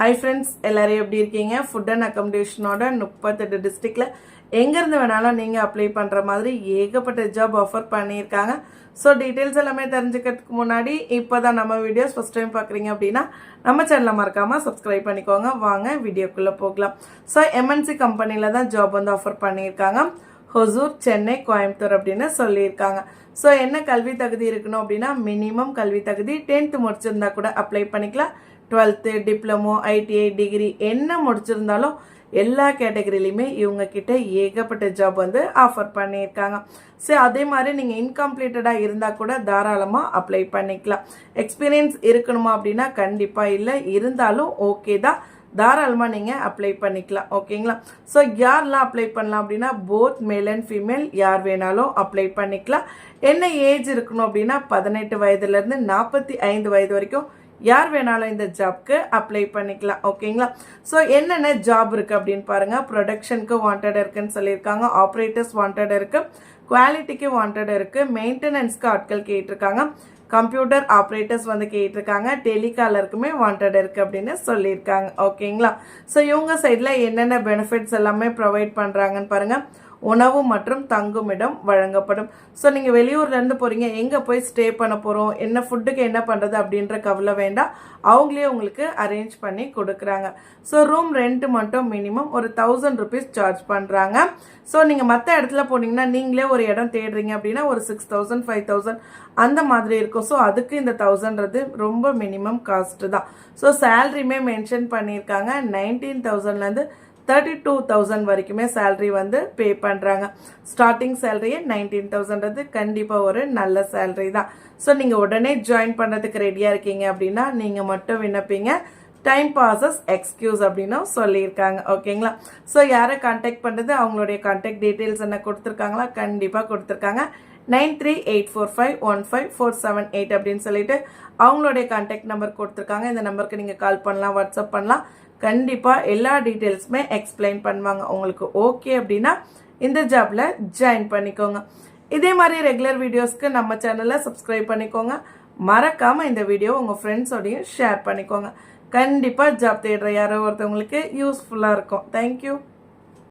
Hi friends எல்லோரும் எப்படி இருக்கீங்க? ஃபுட் அண்ட் அக்கமடேஷனோட முப்பத்தெட்டு டிஸ்ட்ரிக்டில் எங்கேருந்து வேணாலும் நீங்கள் அப்ளை பண்ணுற மாதிரி ஏகப்பட்ட ஜாப் ஆஃபர் பண்ணியிருக்காங்க. ஸோ டீட்டெயில்ஸ் எல்லாமே தெரிஞ்சுக்கிறதுக்கு முன்னாடி இப்போ தான் நம்ம வீடியோஸ் ஃபஸ்ட் டைம் பார்க்குறீங்க அப்படின்னா நம்ம சேனலை மறக்காமல் சப்ஸ்கிரைப் பண்ணிக்கோங்க. வாங்க வீடியோக்குள்ளே போகலாம். ஸோ எம்என்சி கம்பெனியில் தான் ஜாப் வந்து ஆஃபர் பண்ணியிருக்காங்க. ஹொசூர் சென்னை கோயம்புத்தூர் அப்படின்னு சொல்லியிருக்காங்க. ஸோ என்ன கல்வி தகுதி இருக்கணும் அப்படின்னா மினிமம் கல்வி தகுதி டென்த்து முடிச்சிருந்தா கூட அப்ளை பண்ணிக்கலாம். டுவெல்த்து டிப்ளமோ ஐடிஐ டிகிரி என்ன முடிச்சிருந்தாலும் எல்லா கேட்டகரியிலையுமே இவங்க கிட்ட ஏகப்பட்ட ஜாப் வந்து ஆஃபர் பண்ணியிருக்காங்க. ஸோ அதே மாதிரி நீங்கள் இன்கம்ப்ளீட்டடாக இருந்தால் கூட தாராளமாக அப்ளை பண்ணிக்கலாம். எக்ஸ்பீரியன்ஸ் இருக்கணுமா அப்படின்னா கண்டிப்பாக இல்லை. இருந்தாலும் ஓகே தான். தாராளமாக நீங்கள் அப்ளை பண்ணிக்கலாம். ஓகேங்களா ஸோ யாரெல்லாம் அப்ளை பண்ணலாம் அப்படின்னா போத் மேல் அண்ட் ஃபீமேல் யார் வேணாலும் அப்ளை பண்ணிக்கலாம். என்ன ஏஜ் இருக்கணும் அப்படின்னா பதினெட்டு வயதுலேருந்து நாற்பத்தி ஐந்து வயது வரைக்கும் யார் வேணாலும் இந்த ஜாப்க்கு அப்ளை பண்ணிக்கலாம் ஓகேங்களா? ஸோ என்னென்ன ஜாப் இருக்குது அப்படின்னு பாருங்கள் ப்ரொடக்ஷனுக்கு வாண்டட் இருக்குன்னு சொல்லியிருக்காங்க. ஆப்ரேட்டர்ஸ் வாண்டட் இருக்குது குவாலிட்டிக்கு வாண்டட் இருக்குது மெயின்டெனன்ஸ்க்கு ஆட்கள் கேட்டிருக்காங்க. கம்ப்யூட்டர் ஆப்ரேட்டர்ஸ் வந்து கேட்டிருக்காங்க. டெலிகாலருக்குமே வாண்டட் இருக்குது அப்படின்னு சொல்லியிருக்காங்க ஓகேங்களா? ஸோ இவங்க சைடில் என்னென்ன பெனிஃபிட்ஸ் எல்லாமே ப்ரொவைட் பண்ணுறாங்கன்னு பாருங்கள் உணவு மற்றும் தங்குமிடம் வழங்கப்படும். ஸோ நீங்கள் வெளியூர்லேருந்து போகிறீங்க எங்கே போய் ஸ்டே பண்ண போகிறோம் என்ன ஃபுட்டுக்கு என்ன பண்ணுறது அப்படின்ற கவலை வேண்டாம். அவங்களே உங்களுக்கு அரேஞ்ச் பண்ணி கொடுக்குறாங்க. ஸோ ரூம் ரெண்ட்டு மட்டும் மினிமம் ஒரு தௌசண்ட் ருபீஸ் சார்ஜ் பண்ணுறாங்க ஸோ நீங்கள் மற்ற இடத்துல போனீங்கன்னா நீங்களே ஒரு இடம் தேடுறீங்க அப்படின்னா ஒரு சிக்ஸ் தௌசண்ட் ஃபைவ் தௌசண்ட் அந்த மாதிரி இருக்கும். ஸோ அதுக்கு இந்த தௌசண்ட்றது ரொம்ப மினிமம் காஸ்ட்டு தான். ஸோ சேல்ரியுமே மென்ஷன் பண்ணியிருக்காங்க. நைன்டீன் தௌசண்ட்லேருந்து தேர்ட்டி டூ தௌசண்ட் வரைக்குமே சேல்ரி வந்து பே பண்ணுறாங்க ஸ்டார்டிங் சேலரியே நைன்டீன் தௌசண்ட்றது கண்டிப்பாக ஒரு நல்ல சேல்ரி தான். ஸோ நீங்கள் உடனே ஜாயின் பண்ணுறதுக்கு ரெடியாக இருக்கீங்க அப்படின்னா நீங்கள் மட்டும் விண்ணப்பிங்க. டைம் பாசஸ் எக்ஸ்கியூஸ் அப்படின்னும் சொல்லியிருக்காங்க. ஓகேங்களா ஸோ யாரை கான்டாக்ட் பண்ணுறது அவங்களுடைய கான்டாக்ட் டீட்டெயில்ஸ் என்ன கொடுத்துருக்காங்களா? கண்டிப்பாக கொடுத்துருக்காங்க. Nine three eight four five one five four seven eight அப்படின்னு சொல்லிட்டு அவங்களுடைய கான்டாக்ட் நம்பர் கொடுத்துருக்காங்க. இந்த நம்பருக்கு நீங்கள் கால் பண்ணலாம் வாட்ஸ்அப் பண்ணலாம். கண்டிப்பாக எல்லா டீட்டெயில்ஸுமே எக்ஸ்பிளைன் பண்ணுவாங்க. உங்களுக்கு ஓகே அப்படின்னா இந்த ஜாப்பில் ஜாயின் பண்ணிக்கோங்க. இதே மாதிரி ரெகுலர் வீடியோஸ்க்கு நம்ம சேனலை சப்ஸ்கிரைப் பண்ணிக்கோங்க. மறக்காமல் இந்த வீடியோ உங்கள் ஃப்ரெண்ட்ஸோடையும் ஷேர் பண்ணிக்கோங்க. கண்டிப்பாக ஜாப் தேடுற யாரோ ஒருத்தவங்களுக்கு யூஸ்ஃபுல்லாக இருக்கும். தேங்க்யூ